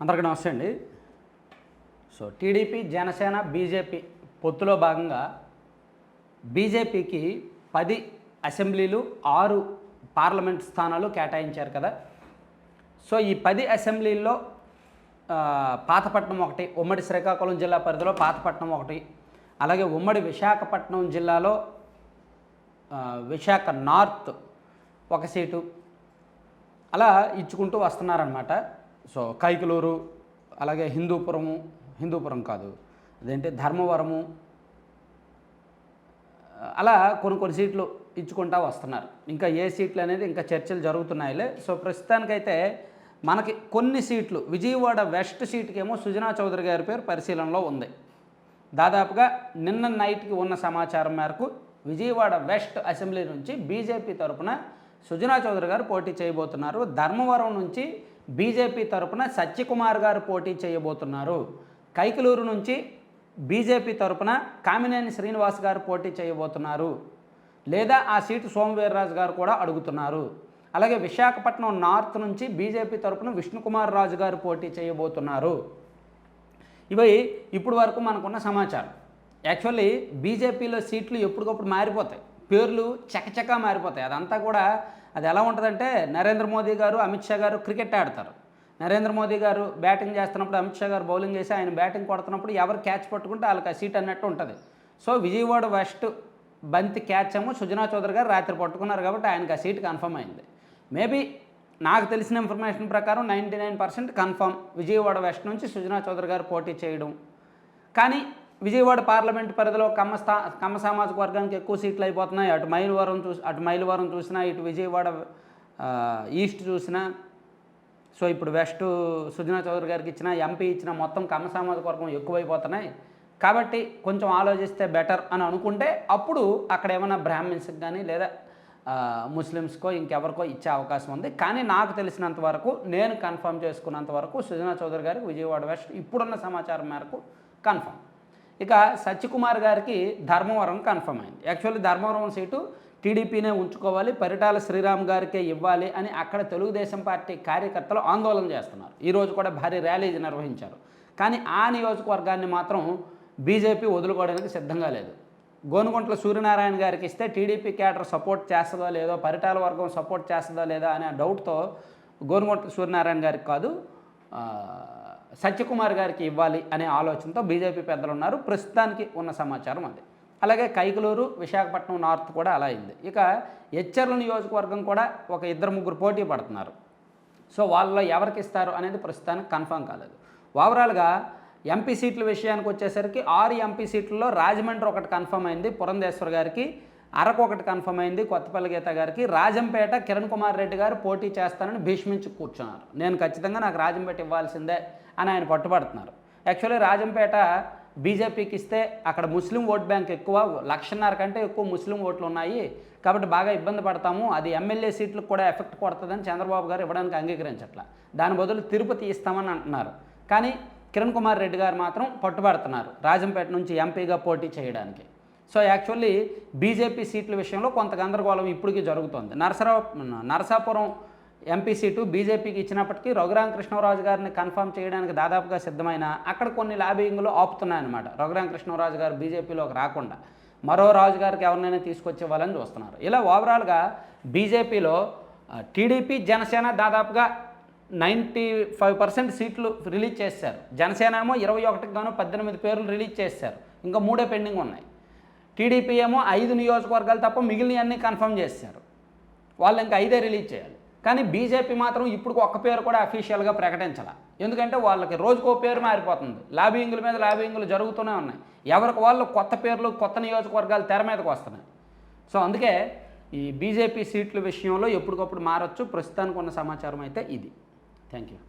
అందరికీ నమస్తే అండి. సో టీడీపీ జనసేన బీజేపీ పొత్తులో భాగంగా బీజేపీకి పది అసెంబ్లీలు ఆరు పార్లమెంట్ స్థానాలు కేటాయించారు కదా. సో ఈ పది అసెంబ్లీల్లో పాతపట్నం ఒకటి ఉమ్మడి శ్రీకాకుళం జిల్లా పరిధిలో పాతపట్నం ఒకటి అలాగే ఉమ్మడి విశాఖపట్నం జిల్లాలో విశాఖ నార్త్ ఒక సీటు అలా ఇచ్చుకుంటూ వస్తున్నారనమాట సో కైకలూరు అలాగే హిందూపురము హిందూపురం కాదు. అదేంటి? ధర్మవరము అలా కొన్ని కొన్ని సీట్లు ఇచ్చుకుంటా వస్తున్నారు. ఇంకా ఏ సీట్లు అనేది ఇంకా చర్చలు జరుగుతున్నాయిలే. సో ప్రస్తుతానికైతే మనకి కొన్ని సీట్లు విజయవాడ వెస్ట్ సీట్కేమో సుజనా చౌదరి గారి పేరు పరిశీలనలో ఉంది. దాదాపుగా నిన్న నైట్కి ఉన్న సమాచారం మేరకు విజయవాడ వెస్ట్ అసెంబ్లీ నుంచి బీజేపీ తరపున సుజనా చౌదరి గారు పోటీ చేయబోతున్నారు. ధర్మవరం నుంచి బీజేపీ తరపున సత్యకుమార్ గారు పోటీ చేయబోతున్నారు. కైకలూరు నుంచి బీజేపీ తరపున కామినేని శ్రీనివాస్ గారు పోటీ చేయబోతున్నారు. లేదా ఆ సీటు సోమవీర్రాజు గారు కూడా అడుగుతున్నారు. అలాగే విశాఖపట్నం నార్త్ నుంచి బీజేపీ తరపున విష్ణుకుమార్ రాజు గారు పోటీ చేయబోతున్నారు. ఇవి ఇప్పుడు వరకు మనకున్న సమాచారం. యాక్చువల్లీ బీజేపీలో సీట్లు ఎప్పటికప్పుడు మారిపోతాయి. పేర్లు చకచకా మారిపోతాయి. అదంతా కూడా అది ఎలా ఉంటుందంటే నరేంద్ర మోదీ గారు అమిత్ షా గారు క్రికెట్ ఆడతారు. నరేంద్ర మోదీ గారు బ్యాటింగ్ చేస్తున్నప్పుడు అమిత్ షా గారు బౌలింగ్ చేసి ఆయన బ్యాటింగ్ కొడుతున్నప్పుడు ఎవరు క్యాచ్ పట్టుకుంటే వాళ్ళకి ఆ సీట్ అన్నట్టు ఉంటుంది. సో విజయవాడ వెస్ట్ బంతి క్యాచ్ ఏమో సుజనా చౌదరి గారు రాత్రి పట్టుకున్నారు కాబట్టి ఆయనకి ఆ సీట్ కన్ఫర్మ్ అయింది. మేబీ నాకు తెలిసిన ఇన్ఫర్మేషన్ ప్రకారం ninety nine percent confirm Vijayawada west నుంచి సుజనా చౌదరి గారు పోటీ చేయడం. కానీ విజయవాడ పార్లమెంట్ పరిధిలో కమ్మ స్థా కమ్మ సామాజిక వర్గానికి ఎక్కువ సీట్లు అయిపోతున్నాయి. అటు మైలవరం చూసి అటు మైలవరం చూసినా ఇటు విజయవాడ ఈస్ట్ చూసినా సో ఇప్పుడు వెస్ట్ సుజనా చౌదరి గారికి ఇచ్చిన ఎంపీ ఇచ్చిన మొత్తం కమ్మ సామాజిక వర్గం ఎక్కువైపోతున్నాయి. కాబట్టి కొంచెం ఆలోచిస్తే బెటర్ అని అనుకుంటే అప్పుడు అక్కడ ఏమైనా బ్రాహ్మిన్స్కి కానీ లేదా ముస్లిమ్స్కో ఇంకెవరికో ఇచ్చే అవకాశం ఉంది. కానీ నాకు తెలిసినంత వరకు నేను కన్ఫర్మ్ చేసుకున్నంత వరకు సుజనా చౌదరి గారికి విజయవాడ వెస్ట్ ఇప్పుడున్న సమాచారం మేరకు కన్ఫర్మ్. ఇక సత్యకుమార్ గారికి ధర్మవరం కన్ఫర్మ్ అయింది. యాక్చువల్లీ ధర్మవరం సీటు టీడీపీనే ఉంచుకోవాలి పరిటాల శ్రీరామ్ గారికే ఇవ్వాలి అని అక్కడ తెలుగుదేశం పార్టీ కార్యకర్తలు ఆందోళన చేస్తున్నారు. ఈరోజు కూడా భారీ ర్యాలీ నిర్వహించారు. కానీ ఆ నియోజకవర్గాన్ని మాత్రం బీజేపీ వదులుకోవడానికి సిద్ధంగా లేదు. గోనుగుంట్ల సూర్యనారాయణ గారికి ఇస్తే టీడీపీ క్యాడర్ సపోర్ట్ చేస్తుందో లేదో పరిటాల వర్గం సపోర్ట్ చేస్తుందో లేదో అనే డౌట్తో గోనుగుంట్ల సూర్యనారాయణ గారికి కాదు సత్యకుమార్ గారికి ఇవ్వాలి అనే ఆలోచనతో బీజేపీ పెద్దలు ఉన్నారు. ప్రస్తుతానికి ఉన్న సమాచారం అది. అలాగే కైకలూరు విశాఖపట్నం నార్త్ కూడా అలా అయింది. ఇక హెచ్చర్ల నియోజకవర్గం కూడా ఒక ఇద్దరు ముగ్గురు పోటీ పడుతున్నారు. సో వాళ్ళలో ఎవరికి ఇస్తారు అనేది ప్రస్తుతానికి కన్ఫర్మ్ కాలేదు. ఓవరాల్గా ఎంపీ సీట్ల విషయానికి వచ్చేసరికి ఆరు ఎంపీ సీట్లలో రాజమండ్రి ఒకటి కన్ఫర్మ్ అయింది. పురంధేశ్వర్ గారికి అరకు ఒకటి కన్ఫర్మ్ అయింది. కొత్తపల్లి గీత గారికి. రాజంపేట కిరణ్ కుమార్ రెడ్డి గారు పోటీ చేస్తానని భీష్మించి కూర్చున్నారు. నేను ఖచ్చితంగా నాకు రాజంపేట ఇవ్వాల్సిందే అని ఆయన పట్టుబడుతున్నారు. యాక్చువల్లీ రాజంపేట బీజేపీకి ఇస్తే అక్కడ ముస్లిం ఓట్ బ్యాంక్ ఎక్కువ లక్షన్నర కంటే ఎక్కువ ముస్లిం ఓట్లు ఉన్నాయి. కాబట్టి బాగా ఇబ్బంది పడతాము. అది ఎమ్మెల్యే సీట్లకు కూడా ఎఫెక్ట్ కొడుతుందని చంద్రబాబు గారు ఇవ్వడానికి అంగీకరించట్ల. దాని బదులు తిరుపతి ఇస్తామని అంటున్నారు. కానీ కిరణ్ కుమార్ రెడ్డి గారు మాత్రం పట్టుబడుతున్నారు రాజంపేట నుంచి ఎంపీగా పోటీ చేయడానికి. సో యాక్చువల్లీ బీజేపీ సీట్ల విషయంలో కొంత గందరగోళం ఇప్పటికీ జరుగుతోంది. నరసరావు నరసాపురం ఎంపీ సీటు బీజేపీకి ఇచ్చినప్పటికీ రఘురామ కృష్ణరాజు గారిని కన్ఫర్మ్ చేయడానికి దాదాపుగా సిద్ధమైన అక్కడ కొన్ని లాబింగ్లు ఆపుతున్నాయన్నమాట. రఘురామ కృష్ణరాజు గారు బీజేపీలోకి రాకుండా. మరో రాజు గారికి ఎవరినైనా తీసుకొచ్చి ఇవ్వాలని చూస్తున్నారు. ఇలా ఓవరాల్గా బీజేపీలో టీడీపీ జనసేన దాదాపుగా నైంటీ ఫైవ్ పర్సెంట్ సీట్లు రిలీజ్ చేశారు. జనసేన ఏమో ఇరవై ఒకటికి గాను పద్దెనిమిది పేర్లు రిలీజ్ చేశారు. ఇంకా మూడే పెండింగ్ ఉన్నాయి టీడీపీ ఏమో ఐదు నియోజకవర్గాలు తప్ప మిగిలినవన్నీ కన్ఫర్మ్ చేశారు. వాళ్ళు ఇంకా ఐదే రిలీజ్ చేయాలి. కానీ బీజేపీ మాత్రం ఇప్పుడు ఒక్క పేరు కూడా అఫీషియల్గా ప్రకటించాల. ఎందుకంటే వాళ్ళకి రోజుకో పేరు మారిపోతుంది. లాబింగుల మీద లాబింగులు జరుగుతూనే ఉన్నాయి. ఎవరికి వాళ్ళు కొత్త పేర్లు కొత్త నియోజకవర్గాలు తెర మీదకి వస్తున్నాయి. సో అందుకే ఈ బీజేపీ సీట్ల విషయంలో ఎప్పటికప్పుడు మారచ్చు. ప్రస్తుతానికి ఉన్న సమాచారం అయితే ఇది. Thank you